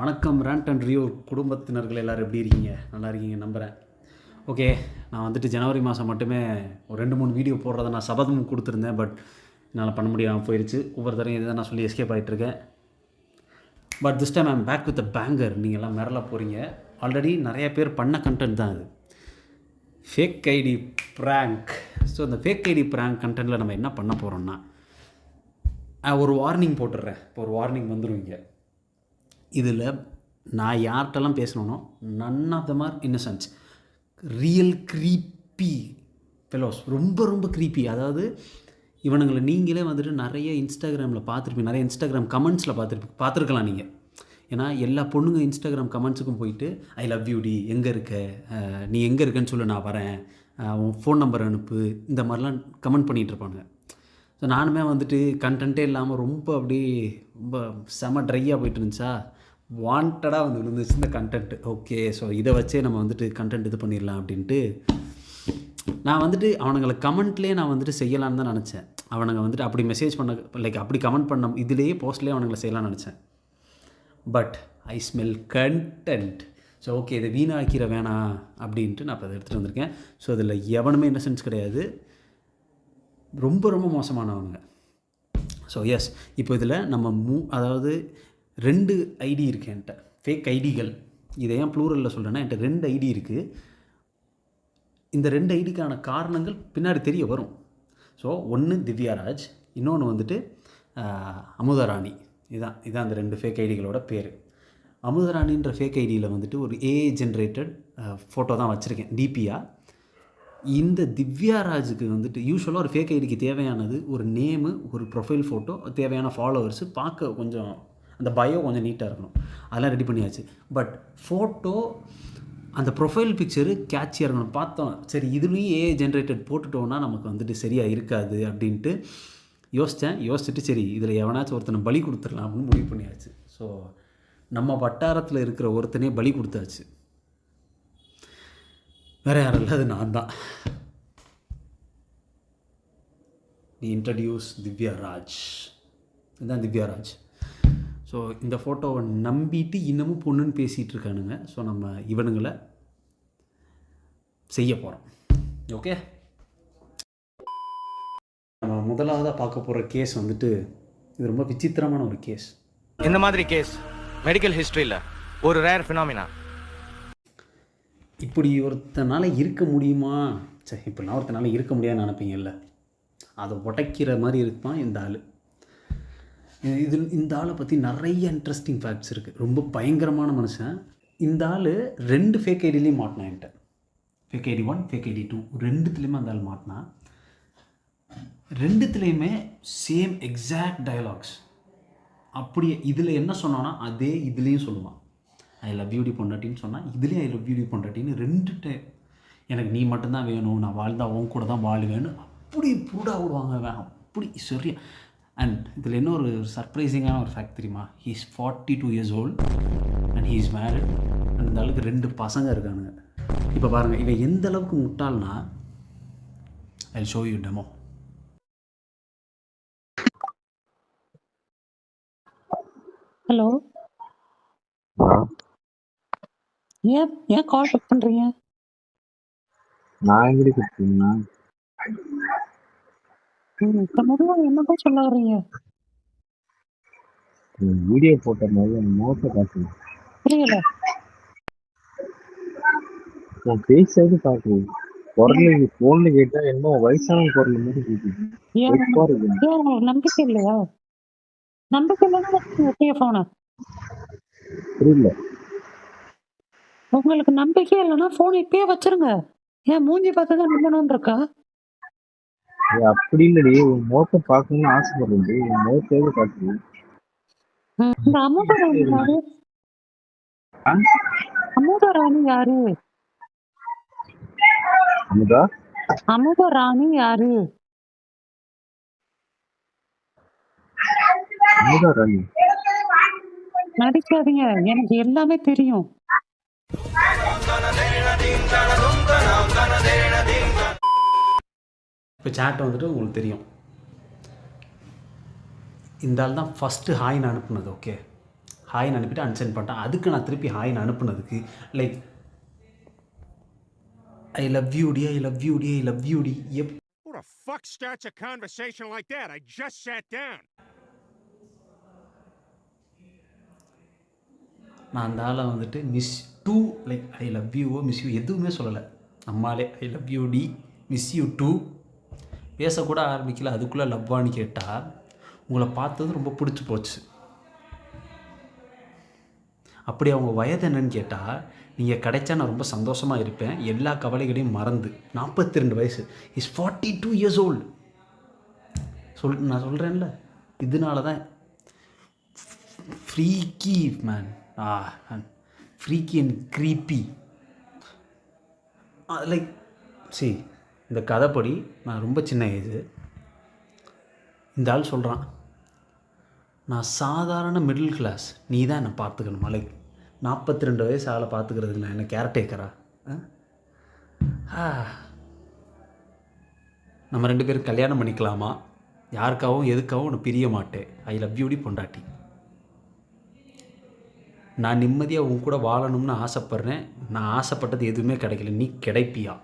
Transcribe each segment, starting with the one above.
வணக்கம் rent and Rio குடும்பத்தினர்கள் எல்லோரும் எப்படி இருக்கீங்க? நல்லா இருக்கீங்க நம்புகிறேன் ஓகே நான் வந்துட்டு ஜனவரி மாதம் மட்டுமே ஒரு ரெண்டு மூணு வீடியோ போடுறத நான் சபதம் கொடுத்துருந்தேன் பட் என்னால் பண்ண முடியாமல் போயிடுச்சு ஒவ்வொரு தரையும் இதை நான் சொல்லி escape ஆகிட்டுருக்கேன் but this time I'm back with a banger நீங்கள் எல்லாம் மிரள போகிறீங்க ஆல்ரெடி நிறைய பேர் பண்ண கண்டென்ட் தான் அது. ஃபேக் ஐடி ப்ராங்க் ஸோ இந்த ஃபேக் ஐடி ப்ராங்க் கண்டென்ட்டில் நம்ம என்ன பண்ண போகிறோம்னா ஒரு வார்னிங் போட்டுடுறேன் இப்போ ஒரு வார்னிங் வந்துடும் இங்கே. இதில் நான் யார்கிட்டலாம் பேசணுனோ நன் ஆஃப் த மார் இன்னசென்ஸ் ரியல் க்ரீப்பி ஃபெலோஸ் ரொம்ப ரொம்ப க்ரீப்பி அதாவது இவனுங்களை நீங்களே வந்துட்டு நிறைய இன்ஸ்டாகிராமில் பார்த்துருப்பீங்க. நிறைய இன்ஸ்டாகிராம் கமெண்ட்ஸில் பார்த்துருப்பீங்க. பார்த்துருக்கலாம் நீங்கள் ஏன்னா எல்லா பொண்ணுங்க இன்ஸ்டாகிராம் கமெண்ட்ஸுக்கும் போயிட்டு ஐ லவ் யூ டி. எங்கே இருக்க? நீ எங்கே இருக்கன்னு சொல்லு நான் வரேன். உன் ஃபோன் நம்பர் அனுப்பு. இந்த மாதிரிலாம் கமெண்ட் பண்ணிகிட்டு இருப்பானுங்க ஸோ நானுமே வந்துட்டு கண்டென்ட்டே இல்லாமல் ரொம்ப அப்படியே ரொம்ப செம ட்ரையாக போயிட்டு இருந்துச்சா? வாண்டடாக வந்து விழுந்துச்சு இந்த கண்டென்ட் ஓகே ஸோ இதை வச்சே நம்ம வந்துட்டு கண்டென்ட் இது பண்ணிடலாம் அப்படின்ட்டு நான் வந்துட்டு அவனுங்களை கமெண்ட்லேயே நான் வந்துட்டு செய்யலான்னு தான் நினச்சேன். அவனுங்க வந்துட்டு அப்படி மெசேஜ் பண்ண லைக் அப்படி கமெண்ட் பண்ண இதுலேயே போஸ்ட்லேயே அவனுங்களை செய்யலாம்னு நினச்சேன். But I smell content so okay இதை வீணாக்கிற வேணாம் அப்படின்ட்டு நான் இப்போ அதை எடுத்துகிட்டு வந்திருக்கேன். ஸோ அதில் எவனுமே இன்னசென்ஸ் கிடையாது. ரொம்ப ரொம்ப மோசமானவங்க ஸோ எஸ் இப்போ இதில் நம்ம மூ அதாவது ரெண்டு ஐடி இருக்குது என்கிட்ட. ஃபேக் ஐடிகள். இதை ஏன் ப்ளூரலில் சொல்கிறேன்னா என்கிட்ட ரெண்டு ஐடி இருக்குது இந்த ரெண்டு ஐடிக்கான காரணங்கள் பின்னாடி தெரிய வரும். ஸோ ஒன்று திவ்யாராஜ் இன்னொன்று வந்துட்டு அமுதராணி. இதான் இதான் அந்த ரெண்டு ஃபேக் ஐடிகளோட பேர். அமுதராணின்ற ஃபேக் ஐடியில் வந்துட்டு ஒரு ஏ ஜென்ரேட்டட் ஃபோட்டோ தான் வச்சுருக்கேன் டிபியாக இந்த திவ்யாராஜுக்கு வந்துட்டு யூஸ்வலாக ஒரு ஃபேக் ஐடிக்கு தேவையானது ஒரு நேமு ஒரு ப்ரொஃபைல் ஃபோட்டோ தேவையான ஃபாலோவர்ஸு பார்க்க கொஞ்சம் அந்த பயோ கொஞ்சம் நீட்டாக இருக்கணும். அதெல்லாம் ரெடி பண்ணியாச்சு. பட் ஃபோட்டோ அந்த ப்ரொஃபைல் பிக்சரு கேட்சியாக இருக்கணும். பார்த்தோம். சரி இதுலேயும் ஏ ஜென்ரேட்டட் போட்டுட்டோன்னா நமக்கு வந்துட்டு சரியாக இருக்காது அப்படின்ட்டு யோசித்தேன் யோசிச்சுட்டு சரி இதில் எவனாச்சும் ஒருத்தனை பலி கொடுத்துடலாம் அப்படின்னு முடிவு பண்ணியாச்சு. ஸோ நம்ம வட்டாரத்தில் இருக்கிற ஒருத்தனே பலி கொடுத்தாச்சு. வேறு யாரும் இல்லை அது நான் தான். இன்ட்ரடியூஸ் திவ்யா ராஜ். இதுதான் திவ்யாராஜ் ஸோ இந்த ஃபோட்டோவை நம்பிட்டு இன்னமும் பொண்ணுன்னு பேசிகிட்டு இருக்கானுங்க. ஸோ நம்ம இவனுங்களை செய்ய போகிறோம் ஓகே நம்ம முதலாவதாக பார்க்க போகிற கேஸ் வந்துட்டு இது ரொம்ப விசித்திரமான ஒரு கேஸ் இந்த மாதிரி கேஸ் மெடிக்கல் ஹிஸ்டரியில் ஒரு ரேர் ஃபினாமினா இப்படி ஒருத்தனால இருக்க முடியுமா? சரி இப்படிலாம் ஒருத்தனால இருக்க முடியாதுன்னு நினைப்பீங்கல்ல. அதை உடைக்கிற மாதிரி இருப்பான் இந்த ஆள். இதில் இந்த ஆளை பற்றி நிறைய இன்ட்ரெஸ்டிங் ஃபேக்ட்ஸ் இருக்குது ரொம்ப பயங்கரமான மனுஷன். இந்த ஆள் ரெண்டு ஃபேக் ஐடிலையும் மாட்டினான் என்கிட்ட. Fake ID one fake ID two ரெண்டுத்துலேயுமே அந்த ஆள் மாட்டினான். ரெண்டுத்துலேயுமே சேம் எக்ஸாக்ட் டயலாக்ஸ் அப்படியே இதில் என்ன சொன்னான்னா அதே இதுலேயும் சொல்லுவான். ஐ லவ் யூடி பொண்டாட்டின்னு சொன்னால் இதுலேயும் ஐ லவ் யூடி பொண்டாட்டின்னு ரெண்டு டைம் எனக்கு நீ மட்டும்தான் வேணும். நான் வாழ்ந்தா உன் கூட தான் வாழுவேன்னு அப்படி புருடா விடுவாங்க அவன். அப்படி சரியா. அண்ட் இதில் என்ன ஒரு சர்ப்ரைசிங்கான ஒரு ஃபேக்ட் தெரியுமா? He's forty two years old and he is married and இந்த அளவுக்கு ரெண்டு பசங்க இருக்கானுங்க. இப்போ பாருங்கள் இவன் எந்த அளவுக்கு முட்டாள்னா I show you demo hello ஏன் ஏன் கால் கட் பண்றீங்க? நான் எங்கடி இப்ப மெதுவா என்னதான் சொல்ல வர்றீங்க? வீடியோ போட்ட முதல்ல மோட்டை காட்டு புரியல. நான் பேசுறது காட்டு குரல் போன்ல கேட்டா என்னமோ வயசான குரல் மாதிரி கேக்குது. நம்பிக்கை இல்லையா? நம்பிக்கை இல்லைன்னா போன புரியல. உங்களுக்கு நம்பிக்கை இல்லைன்னா போன் இப்பயே வச்சிருங்க. ஏன் மூஞ்சி பார்த்து தான் நம்பணும்னு இருக்கா? அப்படி இல்லடி. உன் மோட்டை பார்க்கணும்னு ஆசைப்படுறேன் உன் மோட்டையாவது காட்டு ம், இந்த அமுத ராணி யாரு? ஆ? அமுத ராணி யாரு? அமுதா? அமுத ராணி யாரு? அமுதா ராணி. நடிக்காதீங்க. எனக்கு எல்லாமே தெரியும். இப்போ சேட் வந்துட்டு உங்களுக்கு தெரியும். இந்த ஆள் தான் ஃபஸ்ட்டு ஹாய்னு அனுப்புனது ஓகே ஹாய்னு அனுப்பிட்டு அன்சென்ட் பண்ணிட்டேன் அதுக்கு நான் திருப்பி ஹாய்னு அனுப்புனதுக்கு லைக் ஐ லவ் யூ டி ஐ லவ் யூ டி ஐ லவ் யூ டி எப் Who the fuck starts a conversation like that? I just sat down. நான் அந்த ஆளை வந்துட்டு miss too like I love யூவோ miss you எதுவுமே சொல்லலை. நம்மாலே ஐ லவ் யூ டி மிஸ் யூ டூ பேசக்கூட ஆரம்பிக்கல. அதுக்குள்ளே லவ்வான்னு கேட்டால் உங்களை பார்த்தது ரொம்ப பிடிச்சி போச்சு. அப்படி அவங்க வயது என்னன்னு கேட்டால் நீங்கள் கிடைச்சா நான் ரொம்ப சந்தோஷமாக இருப்பேன். எல்லா கவலைகளையும் மறந்து. நாற்பத்தி ரெண்டு வயசு. Is forty two years old சொல் நான் சொல்கிறேன்ல இதனால தான் freaky man a freaky and creepy like C இந்த கதைப்படி நான் ரொம்ப சின்ன ஏஜ். இந்த ஆள் சொல்கிறான் நான் சாதாரண மிடில் கிளாஸ் நீ தான் என்னை பார்த்துக்கணும்? மலை நாற்பத்தி ரெண்டு வயசு ஆளை பார்த்துக்கிறதுக்கு நான் என்ன ஆ? நம்ம ரெண்டு பேரும் கல்யாணம் பண்ணிக்கலாமா? யாருக்காகவும் எதுக்காகவும் உன்னை பிரிய மாட்டேன். ஐ லவ் யூடி பொண்டாட்டி. நான் நிம்மதியாக உன் கூட வாழணும்னு ஆசைப்பட்றேன். நான் ஆசைப்பட்டது எதுவுமே கிடைக்கல. நீ கிடைப்பியா?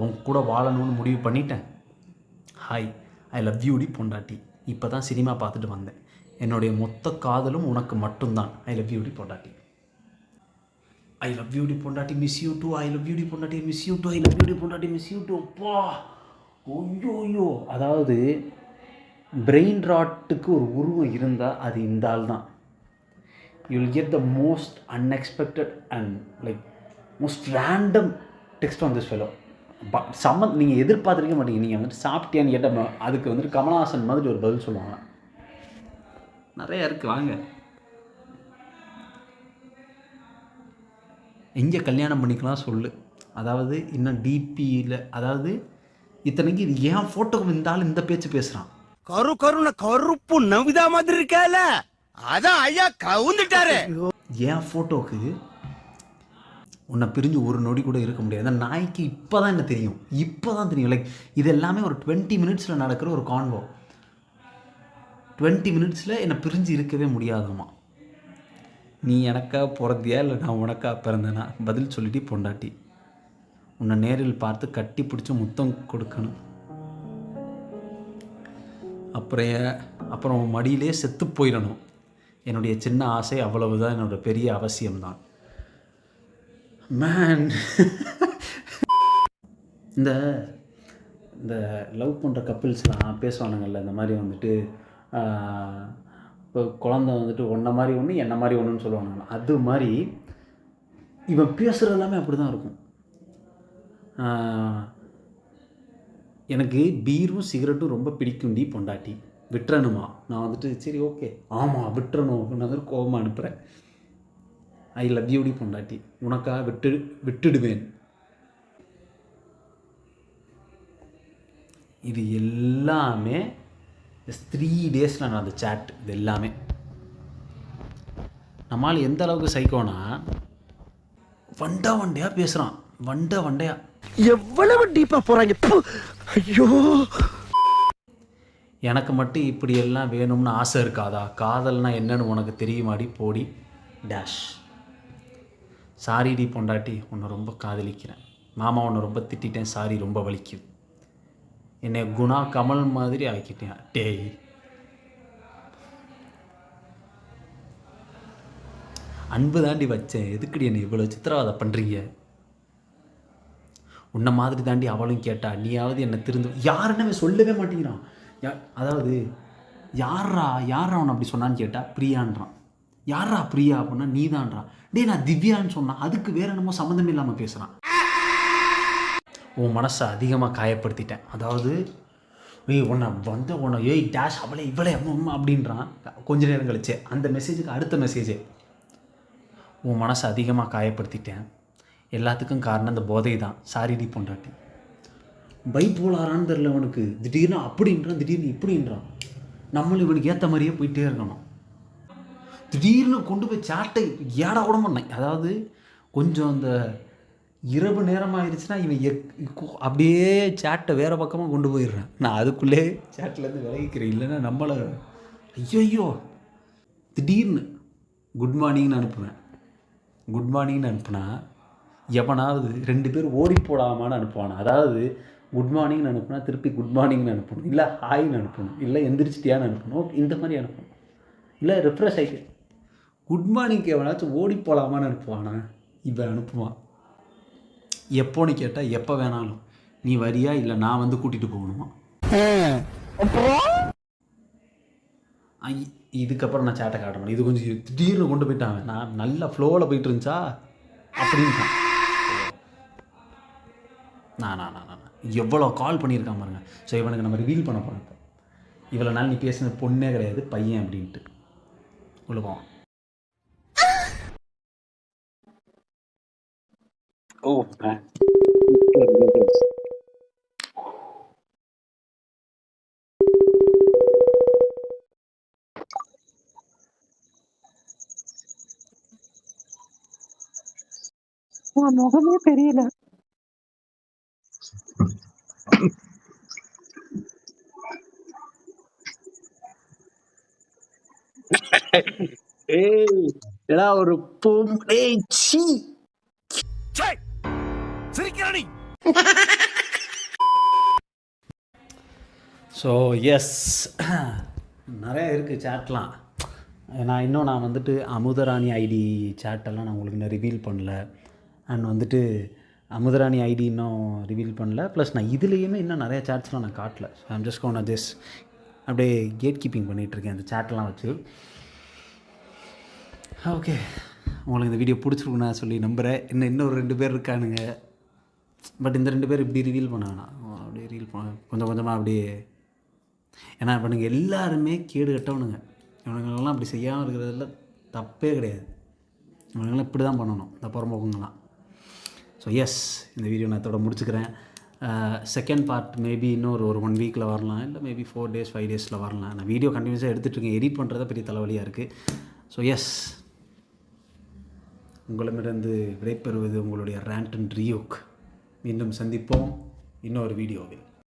உன் கூட வாழணும்னு முடிவு பண்ணிட்டேன். ஹாய் ஐ லவ் யூடி பொண்டாட்டி. இப்போ தான் சினிமா பார்த்துட்டு வந்தேன். என்னுடைய மொத்த காதலும் உனக்கு மட்டும்தான். ஐ லவ் யூடி பொண்டாட்டி. ஐ லவ் யூடி பொண்டாட்டி miss you too I love யூடி பொண்டாட்டி miss you too I love யூடி பொண்டாட்டி மிஸ் யூ டூ பா ஐயோ ஐயோ அதாவது பிரெயின் ராட்டுக்கு ஒரு உருவம் இருந்தால் அது இந்த ஆள் தான். You will get the most unexpected and like most random text on this fellow சம்ம நீங்கள் எதிர்பார்த்துருக்க மாட்டீங்க. நீங்கள் வந்துட்டு சாப்பிட்டியான்னு கேட்டால் அதுக்கு வந்துட்டு கமலஹாசன் மாதிரி ஒரு பதில் சொல்லுவாங்க. நிறைய இருக்குது வாங்க. எங்கே கல்யாணம் பண்ணிக்கலாம் சொல்லு. அதாவது இன்னும் டிபியில் அதாவது இத்தனைக்கு இது ஏன் ஃபோட்டோக்கு இந்த ஆள் இந்த பேச்சு பேசுகிறான் கரு கருண கருப்பு நவிதா மாதிரி இருக்கல. அதான் ஐயா கவுந்துட்டாரு. என் ஃபோட்டோக்கு உன்னை பிரிஞ்சு ஒரு நொடி கூட இருக்க முடியாது. அந்த நாய்க்கு இப்போ தான் என்ன தெரியும்? இப்போ தான் தெரியும். லைக் இது எல்லாமே ஒரு டுவெண்ட்டி மினிட்ஸில் நடக்கிற ஒரு கான்வோ டுவெண்ட்டி மினிட்ஸில் என்னை பிரிஞ்சு இருக்கவே முடியாதாம்மா. நீ எனக்கா பிறந்தியா? இல்லை நான் உனக்கா பிறந்தேனா? பதில் சொல்லிட்டு பொண்டாட்டி. உன்னை நேரில் பார்த்து கட்டி பிடிச்சி முத்தம் கொடுக்கணும். அப்புறம் அப்புறம் மடியிலே செத்து போயிடணும். என்னுடைய சின்ன ஆசை அவ்வளவுதான். என்னோட பெரிய அவசியம்தான். மேன் இந்த இந்த லவ் பண்ணுற கப்பிள்ஸ்லாம் பேசுவானுங்கள்ல இந்த மாதிரி வந்துட்டு இப்போ குழந்த வந்துட்டு ஒன்றை மாதிரி ஒன்று என்ன மாதிரி ஒன்றுன்னு சொல்லுவானுங்க அது மாதிரி இவன் பேசுகிறது எல்லாமே அப்படி தான் இருக்கும் எனக்கு பீரும் சிகரெட்டும் ரொம்ப பிடிக்கும்டி பொண்டாட்டி. விட்டுறணுமா? நான் வந்துட்டு சரி ஓகே ஆமாம் விட்டுறணும். அப்படின்னு வந்து கோபமாக அனுப்புகிறேன் ஐ லவ் யூடி பொண்டாட்டி. உனக்காக விட்டு விட்டுடுவேன். இது எல்லாமே த்ரீ டேஸில் நான் அந்த சேட் இது எல்லாமே. நம்மால் எந்த அளவுக்கு சைக்கோனா வண்டா வண்டையாக பேசுகிறான் வண்டா வண்டையா. எவ்வளவு டீப்பா போறாங்க. ப்பு. ஐயோ. எனக்கு மட்டும் இப்படி எல்லாம் வேணும்னு ஆசை இருக்காதா? காதல்னா என்னன்னு உனக்கு தெரியுமாடி? போடி. டேஷ் சாரிடி பொண்டாட்டி உன்னை ரொம்ப காதலிக்கிறேன். மாமா உன்னை ரொம்ப திட்டிட்டேன் சாரி ரொம்ப வலிக்குது. என்னை குணா கமல் மாதிரி ஆக்கிட்டேன். டேய். அன்பு தாண்டி வச்சேன். எதுக்குடி என்னை இவ்வளோ சித்திரவதை பண்ணுறீங்க உன்னை மாதிரி தாண்டி அவளும் கேட்டா நீயாவது என்னை திருந்து யாருன்னு சொல்லவே மாட்டேங்கிறான். யா அதாவது யாரா யாரா அவனை அப்படி சொன்னான்னு கேட்டால் பிரியான்றான். யாரா பிரியா அப்படின்னா நீதான்றா. டே நான் திவ்யான்னு சொன்னான் அதுக்கு வேற என்னமோ சம்மந்தம் இல்லாமல் பேசுகிறான் உன் மனசை அதிகமாக காயப்படுத்திட்டேன். அதாவது ஏய் உன்னை வந்த உன்னை ஏய் டேஷ் அவளே இவளே அம்மா அப்படின்றான். கொஞ்ச நேரம் கழிச்சு அந்த மெசேஜுக்கு அடுத்த மெசேஜ் உன் மனசை அதிகமாக காயப்படுத்திட்டேன். எல்லாத்துக்கும் காரணம் அந்த போதை தான். சாரிடி பொண்டாட்டி. பைப்போலாரான்னு தெரில அவனுக்கு. திடீர்னு அப்படின்றான் திடீர்னு இப்படின்றான். நம்மளும் இவனுக்கு ஏற்ற மாதிரியே போயிட்டே இருக்கணும். திடீர்னு கொண்டு போய் சாட்டை ஏடா கூட பண்ணேன் அதாவது கொஞ்சம் அந்த இரவு நேரம் ஆயிடுச்சுன்னா இவன் எக்- அப்படியே சேட்டை வேறு பக்கமாக கொண்டு போயிடுறான். நான் அதுக்குள்ளே சேட்டிலேருந்து விலகிக்கிறேன். இல்லைன்னா நம்மளை ஐயோ திடீர்னு குட் மார்னிங்னு அனுப்புவேன். குட் மார்னிங்னு அனுப்புனா எவனாவது ரெண்டு பேர் ஓடி போடாமான்னு அனுப்புவானா. அதாவது குட் மார்னிங்னு அனுப்புனா திருப்பி குட் மார்னிங்னு அனுப்பணும். இல்லை ஹாய்னு அனுப்பணும். இல்லை எந்திரிச்சிட்டியான்னு அனுப்பணும். இந்த மாதிரி அனுப்பணும். இல்லை ரெஃப்ரெஷ் ஆகிட்டு குட் மார்னிங்க்கு எவனாச்சும் ஓடி போகலாமான்னு அனுப்புவானா. இவன் அனுப்புவான். எப்போன்னு கேட்டால் எப்போ வேணாலும். நீ வரியா இல்லை நான் வந்து கூட்டிகிட்டு போகணுமா? இதுக்கப்புறம் நான் சேட்டை காட்ட மாட்டேன். இது கொஞ்சம் திடீர்னு கொண்டு போயிட்டாங்க நான் நல்ல ஃப்ளோவில் போயிட்டு இருந்துச்சா? அப்படின்னு நான் நான் நான் நான் எவ்வளோ கால் பண்ணியிருக்கான் பாருங்க. ஸோ இவனுக்கு நம்ம ரிவீல் பண்ண போகிறோம் இப்போ இவ்வளோ நாள் நீ பேசின பொண்ணே கிடையாது பையன் அப்படின்ட்டு. உள்ள போவான். ஓ உன் முகமே தெரியல ஏய் எடா ஒரு பொம் ஏய் சீ சிரிக்கிறானி ஸோ எஸ் நிறைய இருக்குது சேட்லாம் நான் இன்னும் நான் வந்துட்டு அமுதராணி ஐடி சேட்டெல்லாம் நான் உங்களுக்கு இன்னும் ரிவீல் பண்ணல. அண்ட் வந்துட்டு அமுதராணி ஐடி இன்னும் ரிவீல் பண்ணல. ப்ளஸ் நான் இதுலேயுமே இன்னும் நிறைய சேட்ஸ்லாம் நான் காட்டல. So I'm just gonna just அப்படியே கேட் கீப்பிங் பண்ணிகிட்ருக்கேன் அந்த சேட்டெல்லாம் வச்சு. ஓகே உங்களுக்கு இந்த வீடியோ பிடிச்சிருக்குன்னு நான் சொல்லி நம்புகிறேன் இன்னும் இன்னொரு ரெண்டு பேர் இருக்கானுங்க. பட் இந்த ரெண்டு பேர் இப்படி ரிவீல் பண்ண வேணாம் அப்படியே ரீல் பண்ண கொஞ்சம் கொஞ்சமாக அப்படியே ஏன்னா இவனுங்க எல்லாருமே கேடு கட்டவனுங்க. இவனுங்களெல்லாம் அப்படி செய்யாமல் இருக்கிறதுல தப்பே கிடையாது. இவனுங்களாம் இப்படி தான் பண்ணணும். இந்த புறம்போக்குங்களாம் ஸோ எஸ் இந்த வீடியோ நான் இதோட முடிச்சுக்கிறேன். செகண்ட் பார்ட் மேபி இன்னொரு ஒரு ஒன் வீக்கில் வரலாம். இல்லை மேபி ஃபோர் டேஸ் ஃபைவ் டேஸில் வரலாம். நான் வீடியோ கண்டினியூஸாக எடுத்துகிட்ருக்கேன் எடிட் பண்ணுறதா பெரிய தலைவலியாக இருக்குது ஸோ எஸ் உங்களிடமிருந்து விடைபெறுவது உங்களுடைய ரேண்ட் அண்ட் ரியோக் மீண்டும் சந்திப்போம் இன்னொரு வீடியோவில்.